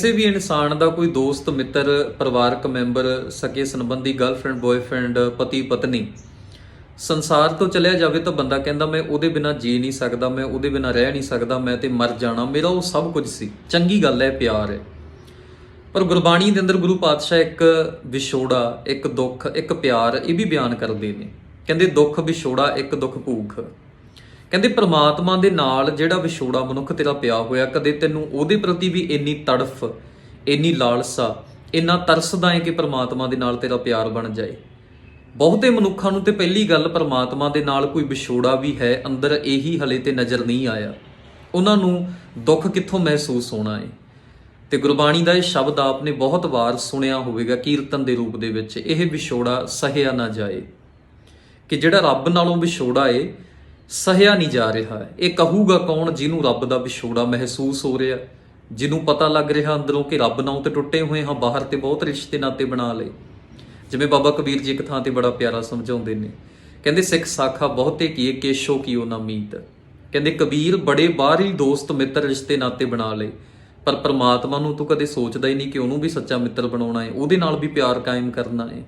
ਕਿਸੇ ਵੀ ਇਨਸਾਨ ਦਾ ਕੋਈ ਦੋਸਤ, ਮਿੱਤਰ, ਪਰਿਵਾਰਕ ਮੈਂਬਰ, ਸਕੇ ਸੰਬੰਧੀ ਗਰਲਫ੍ਰੈਂਡ ਬॉयਫ੍ਰੈਂਡ ਪਤੀ, ਪਤਨੀ, ਸੰਸਾਰ ਤੋਂ ਚਲਿਆ ਜਾਵੇ ਤਾਂ ਬੰਦਾ ਕਹਿੰਦਾ, ਮੈਂ ਉਹਦੇ ਬਿਨਾ ਜੀ ਨਹੀਂ ਸਕਦਾ, ਮੈਂ ਉਹਦੇ ਬਿਨਾ ਰਹਿ ਨਹੀਂ ਸਕਦਾ, ਮੈਂ ਤੇ ਮਰ ਜਾਣਾ। ਮੇਰਾ ਉਹ ਸਭ ਕੁਝ ਸੀ। ਚੰਗੀ ਗੱਲ ਹੈ, ਪਿਆਰ ਹੈ। ਪਰ ਗੁਰਬਾਣੀ ਦੇ ਅੰਦਰ ਗੁਰੂ ਪਾਤਸ਼ਾਹ ਇੱਕ ਵਿਛੋੜਾ, ਇੱਕ ਦੁੱਖ, ਇੱਕ ਪਿਆਰ ਇਹ ਵੀ ਬਿਆਨ ਕਰਦੇ ਨੇ। ਕਹਿੰਦੇ, ਦੁੱਖ ਵਿਛੋੜਾ, ਇੱਕ ਦੁੱਖ ਭੂਖ। ਕਹਿੰਦੇ ਪ੍ਰਮਾਤਮਾ ਦੇ ਨਾਲ ਜਿਹੜਾ ਵਿਛੋੜਾ ਮਨੁੱਖ ਤੇਰਾ ਪਿਆ ਹੋਇਆ, ਕਦੇ ਤੈਨੂੰ ਉਹਦੇ ਪ੍ਰਤੀ ਵੀ ਇੰਨੀ ਤੜਫ, ਇੰਨੀ ਲਾਲਸਾ, ਇੰਨਾ ਤਰਸਦਾ ਹੈ ਕਿ ਪ੍ਰਮਾਤਮਾ ਦੇ ਨਾਲ ਤੇਰਾ ਪਿਆਰ ਬਣ ਜਾਏ। ਬਹੁਤੇ ਮਨੁੱਖਾਂ ਨੂੰ ਤੇ ਪਹਿਲੀ ਗੱਲ ਪ੍ਰਮਾਤਮਾ ਦੇ ਨਾਲ ਕੋਈ ਵਿਛੋੜਾ ਵੀ ਹੈ, ਅੰਦਰ ਇਹੀ ਹਲੇ ਤੇ ਨਜ਼ਰ ਨਹੀਂ ਆਇਆ। ਉਹਨਾਂ ਨੂੰ ਦੁੱਖ ਕਿੱਥੋਂ ਮਹਿਸੂਸ ਹੋਣਾ ਹੈ? ਤੇ ਗੁਰਬਾਣੀ ਦਾ ਇਹ ਸ਼ਬਦ ਆਪਨੇ ਬਹੁਤ ਵਾਰ ਸੁਣਿਆ ਹੋਵੇਗਾ ਕੀਰਤਨ ਦੇ ਰੂਪ ਦੇ ਵਿੱਚ, ਇਹ ਵਿਛੋੜਾ ਸਹਿਆ ਨਾ ਜਾਏ। ਕਿ ਜਿਹੜਾ ਰੱਬ ਨਾਲੋਂ ਵਿਛੋੜਾ ਏ ਸਹਿਆ ਨਹੀਂ ਜਾ ਰਿਹਾ। ਇਹ ਕਹੂਗਾ ਕੌਣ ਜਿਹਨੂੰ ਰੱਬ ਦਾ ਵਿਛੋੜਾ ਮਹਿਸੂਸ ਹੋ ਰਿਹਾ? ਜਿਹਨੂੰ ਪਤਾ ਲੱਗ ਰਿਹਾ ਅੰਦਰੋਂ ਕਿ ਰੱਬ ਨਾਲ ਤੇ ਟੁੱਟੇ ਹੋਏ ਹਾਂ, ਬਾਹਰ ਤੇ ਬਹੁਤ ਰਿਸ਼ਤੇ ਨਾਤੇ ਬਣਾ ਲਏ। ਜਿਵੇਂ ਬਾਬਾ ਕਬੀਰ ਜੀ ਇੱਕ ਥਾਂ ਤੇ ਬੜਾ ਪਿਆਰਾ ਸਮਝਾਉਂਦੇ ਨੇ। ਕਹਿੰਦੇ, ਸਿੱਖ ਸਾਖਾ ਬਹੁਤੇ ਕੀਏ ਕੇਸ਼ੋ ਕੀਓ ਨਾ ਮੀਤ? ਕਹਿੰਦੇ, ਕਬੀਰ ਬੜੇ ਬਾਹਰੀ ਦੋਸਤ ਮਿੱਤਰ ਰਿਸ਼ਤੇ ਨਾਤੇ ਬਣਾ ਲਏ। ਪਰ ਪ੍ਰਮਾਤਮਾ ਨੂੰ ਤੂੰ ਕਦੇ ਸੋਚਦਾ ਹੀ ਨਹੀਂ ਕਿ ਉਹਨੂੰ ਵੀ ਸੱਚਾ ਮਿੱਤਰ ਬਣਾਉਣਾ ਹੈ ਉਹਦੇ ਨਾਲ ਵੀ ਪਿਆਰ ਕਾਇਮ ਕਰਨਾ ਹੈ